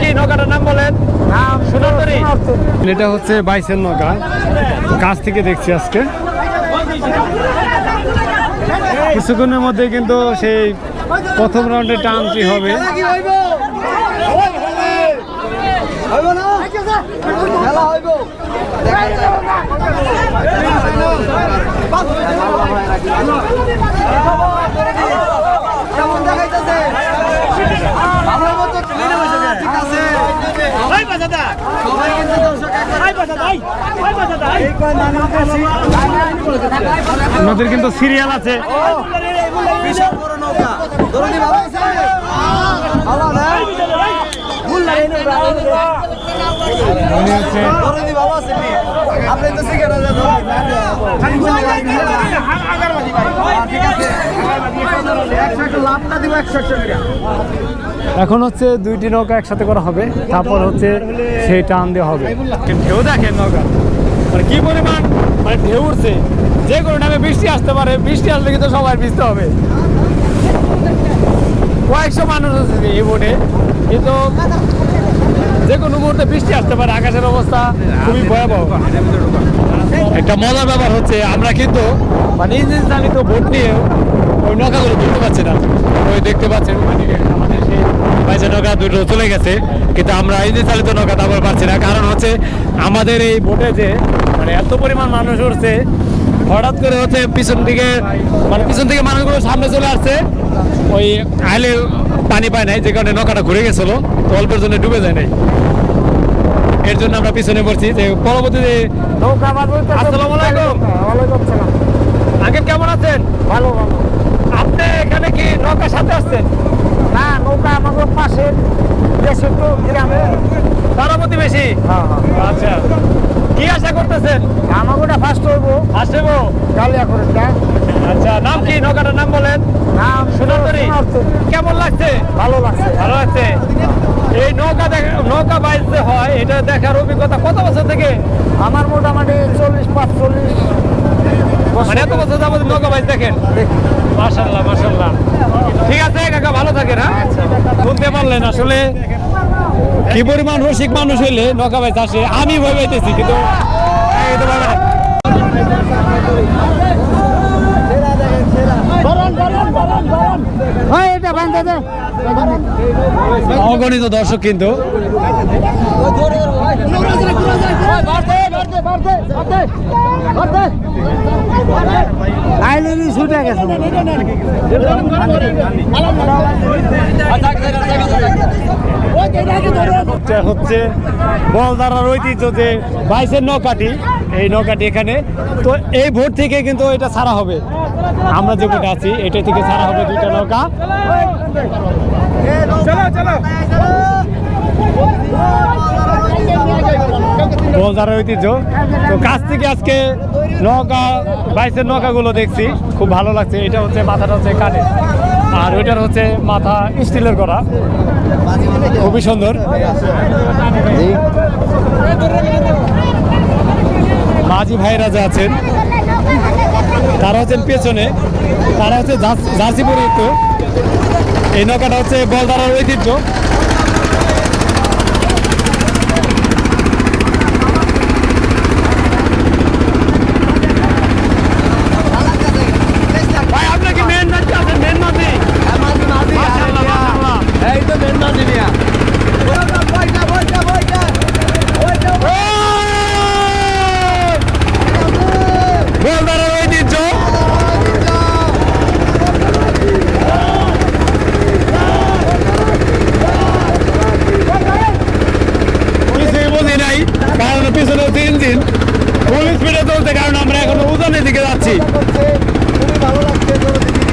কি নৌকাটার নাম বলেন? নাম সোনাতরী। এটা হচ্ছে বাইসের নৌকা। কাছ থেকে দেখছি আজকে। কিছুক্ষণের মধ্যে কিন্তু সেই প্রথম রাউন্ডে টানটি হবে? নদীর কিন্তু সিরিয়াল আছে। আপনি মনে হচ্ছে এখন হচ্ছে দুইটি নৌকা একসাথে করা হবে তারপর হচ্ছে সেই টান দেওয়া হবে। ঢেউ দেখেন নৌকা। মানে কি পরিমাণ মানে ঢেউ উঠছে। যে কোনো টাইমে বৃষ্টি আসতে পারে বৃষ্টি আসলে কিন্তু সবাই ভিজতে হবে। কয়েকশো মানুষ আছে এই বোটে কিন্তু যে কোনো মুহূর্তে বৃষ্টি আসতে পারে আকাশের অবস্থা খুবই ভয়াবহ। একটা মজার ব্যাপার হচ্ছে আমরা কিন্তু মানে ইঞ্জিন চালিত বোট নিয়ে ওই নৌকাগুলো পারছি না। ওই দেখতে পাচ্ছেন ওইদিকে আমাদের সেই বাইশে নৌকা দুটো চলে গেছে কিন্তু আমরা ইঞ্জিন চালিত নৌকা তারপর পাচ্ছি না। কারণ হচ্ছে আমাদের এই বোটে যে মানে এত পরিমাণ মানুষ উঠছে হঠাৎ করে হচ্ছে পিছন দিকে মানে পিছন থেকে মানুষগুলো সামনে চলে আসছে। ওই আইলে পানি পায় নাই যে কারণে নৌকাটা ঘুরে গেছিল তো অল্পের জন্য ডুবে যায় নাই। এর জন্য আমরা পিছনে পড়ছি। যে পরবর্তীতে আসসালামু আলাইকুম। ওয়ালাইকুম সালাম আগে কেমন আছেন ভালো ভালো আপনি এখানে কি নৌকার সাথে আসছেন না নৌকা আমাকে পাশে দেশে তো তারা প্রতিবেশী? হ্যাঁ হ্যাঁ। আচ্ছা। কি আশা করতেছেন? আমাকে ফার্স্ট হইব। আসব গালিয়া করে আচ্ছা নাম কি? নৌকাটার নাম বলেন। নাম সোনাতরী। কেমন লাগছে? ভালো লাগছে। ভালো লাগছে? এই নৌকা দেখা নৌকা বাইচ যে হয় এটা দেখার অভিজ্ঞতা কত বছর থেকে? আমার মোটামুটি চল্লিশ পাঁচচল্লিশ মানে এত বছর যাবত নৌকা বাইচ দেখেন? মাশাল্লাহ মাশাল্লাহ ঠিক আছে কাকা ভালো থাকেন হ্যাঁ? শুনতে পারলেন আসলে। কি পরিমাণ রসিক মানুষ হইলে নৌকা বাইচ আসে? আমি ভয় পাইতেছি কিন্তু অগণিত দর্শক কিন্তু। আইলেনি ছুটে গেছে। হচ্ছে বলদারার ঐতিহ্য যে বাইশের নৌকাটি, এই নৌকাটি এখানে। তো এই ভোট থেকে কিন্তু এটা ছাড়া হবে। আমরা যে ভোটে আছি, এটা থেকে ছাড়া হবে দুইটা নৌকা। বলদারের ঐতিহ্য। তো কাছ থেকে আজকে নৌকা বাইশের নৌকাগুলো দেখছি, খুব ভালো লাগছে। এটা হচ্ছে মাথাটা হচ্ছে কাঠে আর ওইটার হচ্ছে মাথা স্টিলের করা খুবই সুন্দর। মাঝি ভাইরা যে আছেন, তারা হচ্ছেন পেছনে। তারা হচ্ছে জার্সি পরিহিত এই নৌকাটা হচ্ছে বলদারার ঐতিহ্য ভাই আপনি কি মেন মাঝি আছেন মেন মাঝি মাশাআল্লাহ, মাশাআল্লাহ। বলদারের ঐতিহ্য কিছুই বুঝি নাই কারণ পিছনে হচ্ছে ইঞ্জিন ফুল স্পিডে চলছে কারণ আমরা এখন উজানের দিকে যাচ্ছি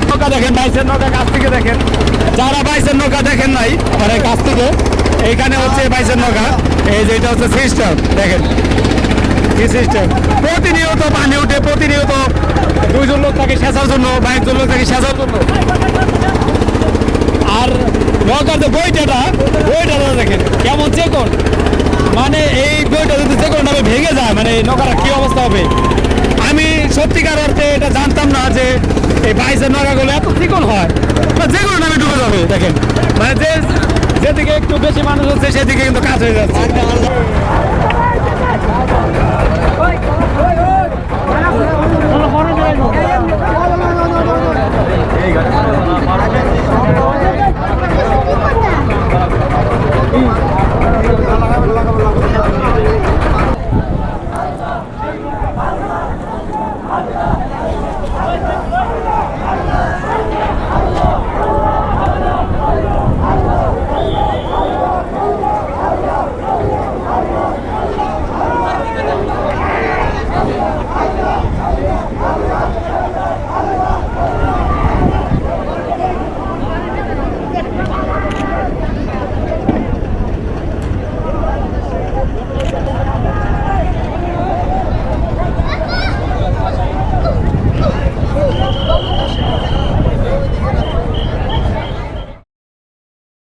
নৌকা দেখেন, বাইশের নৌকা কাছ থেকে দেখেন। যারা বাইশের নৌকা দেখেন নাই মানে কাছ থেকে। এইখানে হচ্ছে বাইশের নৌকা। এই যে এটা হচ্ছে সিস্টেম, দেখেন। কি সিস্টেম? প্রতিনিয়ত পানি উঠে, প্রতিনিয়ত দুইজন লোক থাকে সেচার জন্য, বা লোক থাকে সেচার জন্য। আর নৌকার যে বইটাটা বইটাটা দেখেন, কেমন চেকন? মানে এই বইটা যদি যে কোনো ভাবে ভেঙে যায় মানে নৌকাটা কি অবস্থা হবে? আমি সত্যিকার অর্থে এটা জানতাম না যে এই বাইসের নগাগুলো এত চিকন হয়। যে কোনো নামে ডুবে যাবে, দেখেন। মানে যে যেদিকে একটু বেশি মানুষ হচ্ছে, সেদিকে কিন্তু কাজ হয়ে যাচ্ছে।